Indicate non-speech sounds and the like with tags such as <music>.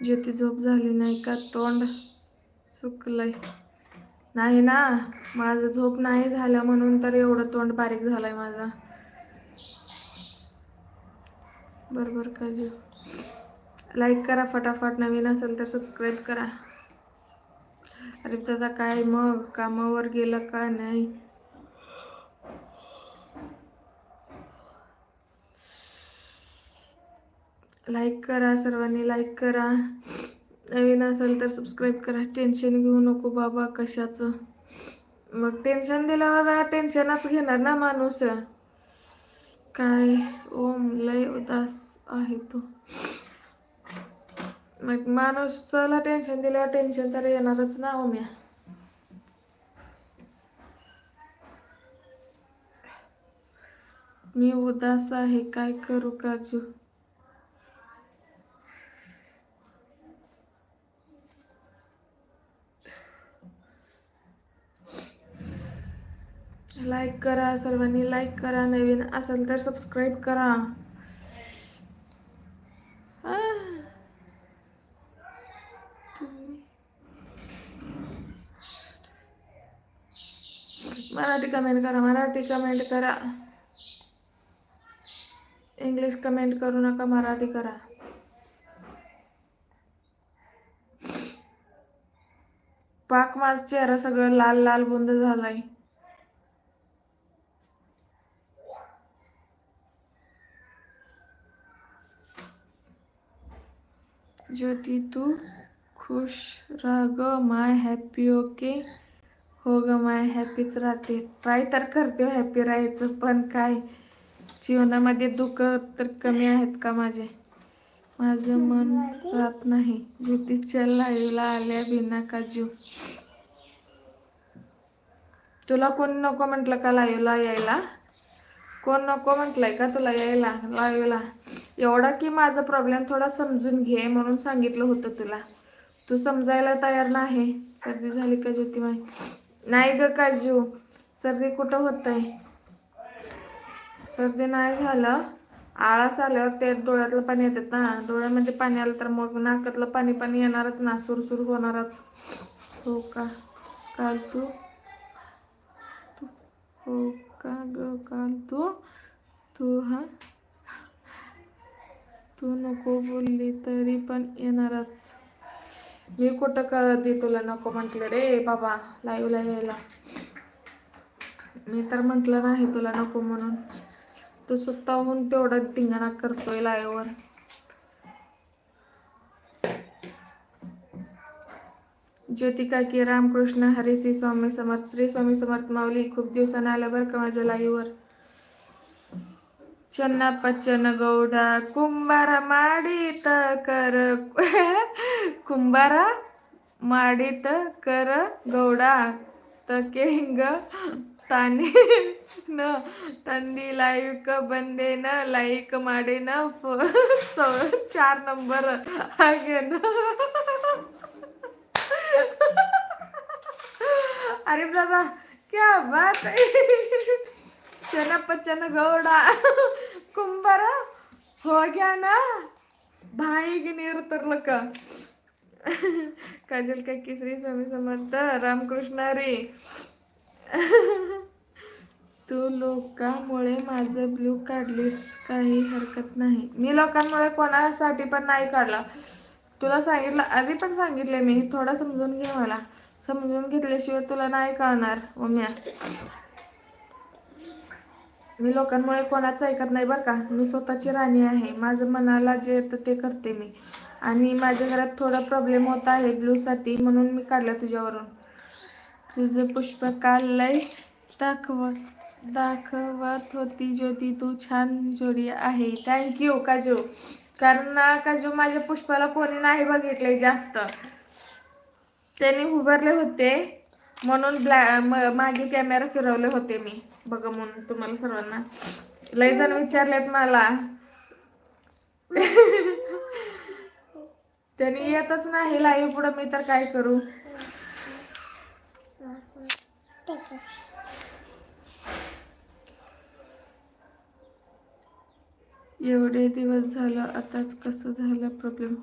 ज्योती झोप झाली नाही का? तोंड सुकलंय. नाही ना माझं झोप नाही झालं म्हणून तर एवढं तोंड बारीक झालंय माझा. बरोबर काजू. लाईक करा फटाफट नवीन असेल तर सबस्क्राईब करा. अरे दादा काय मग? कामावर गेलं का नाही? लाईक करा सर्वांनी लाईक करा. नवीन असेल तर सबस्क्राईब करा. टेन्शन घेऊ नको बाबा कशाचं. मग टेन्शन दिल्यावर टेन्शनच घेणार ना माणूस. काय? ओम लय उदास आहे तो. मग माणूसला टेन्शन दिल्यावर टेन्शन तर येणारच ना ओम्या. मी उदास आहे. काय करू काजू? लाईक करा सर्वांनी लाईक करा नवीन असेल तर सबस्क्राईब करा. मराठी कमेंट करा मराठी कमेंट करा. इंग्लिश कमेंट करू नका मराठी करा. पाक माझ चेहरा सगळं लाल लाल बुंद झालाय. ज्योती तू खुश राह ग. माय हॅपी ओके हो ग माय हॅपीच राहते. ट्राय तर करते हो, हॅपी राहायचं पण काय? जीवनामध्ये दुःख तर कमी आहेत का माझे? माझं मन राहत नाही. ज्योतीच्या लाईव्हला आल्या बिना का जीव? तुला कोण नको म्हटलं का लाईव्हला यायला? कोण नको म्हटलंय का तुला यायला? लाईव्हला एवढा की माझा प्रॉब्लेम थोडा समजून घे म्हणून सांगितलं होतं तुला. तू समजायला तयार नाही. सर्दी झाली का ज्योतिमाई नाही ग काजू. सर्दी कुठं होत आहे सर्दी नाही झालं. आळस आल्यावर ते डोळ्यातलं पाणी येतात ना. डोळ्यामध्ये पाणी आलं तर मग नाकातलं पाणी पाणी येणारच ना. सुरसुर होणारच. हो का? काल तू तू हो का ग काल तू तू हा तू नको बोलली तरी पण येणारच. मी कुठं कधी तुला नको म्हटलं रे बाबा लाईव्हला यायला. मी तर म्हटलं नाही तुला नको म्हणून. तू स्वतःहून तेवढा धिंगाणा करतोय लाईव्हवर ज्योती काकी रामकृष्ण हरी श्री स्वामी समर्थ श्री स्वामी समर्थ माऊली खूप दिवसानं आलं बरं का माझ्या लाईव्हवर चन्ना पच्चन गौडा कुंभारा माडीत कर कुंभारा माडीत कर गौडा तकेंग ताने न तंदी लाईक बंदे न लाईक माडे न चार नंबर आगे न अरे दादा ಕುಂಬಾರ ಹೋಗ್ಯಾನ ಬಾಯಿಗೆ ನೀರು ತರ್ಲಕ್ಕ हो गया ना भाई गिनीर काजल काय श्री स्वामी समर्थ रामकृष्ण रे तू लोकांमुळे माझं ब्लू काढलीस काही हरकत नाही. मी लोकांमुळे कोणासाठी पण नाही काढला. तुला सांगितलं आधी पण सांगितले मी थोडं समजून घे मला. समजून घेतल्याशिवाय तुला नाही कळणार उम्या मी लोकांमुळे कोणाचं ऐकत नाही बरं का. मी स्वतःची राणी आहे. माझं मनाला जे येतं ते करते मी. आणि माझ्या घरात थोडा प्रॉब्लेम होत आहे ब्लूसाठी म्हणून मी काढलं तुझ्यावरून. तुझं पुष्प काल दाखवत दाखवत होती ज्योती. तू छान जोडी आहे. थँक्यू काजू. कारण ना काजू माझ्या पुष्पाला कोणी नाही बघितले जास्त. त्यांनी उभारले होते. म्हणून ब्लॅ मागे कॅमेरा फिरवले होते मी. बघा म्हणून तुम्हाला सर्वांना. लय जण विचारलेत मला. <laughs> त्यांनी येतच नाही लाईव्ह पुढं मी तर काय करू? एवढे दिवस झालं आताच कसं झालं प्रॉब्लेम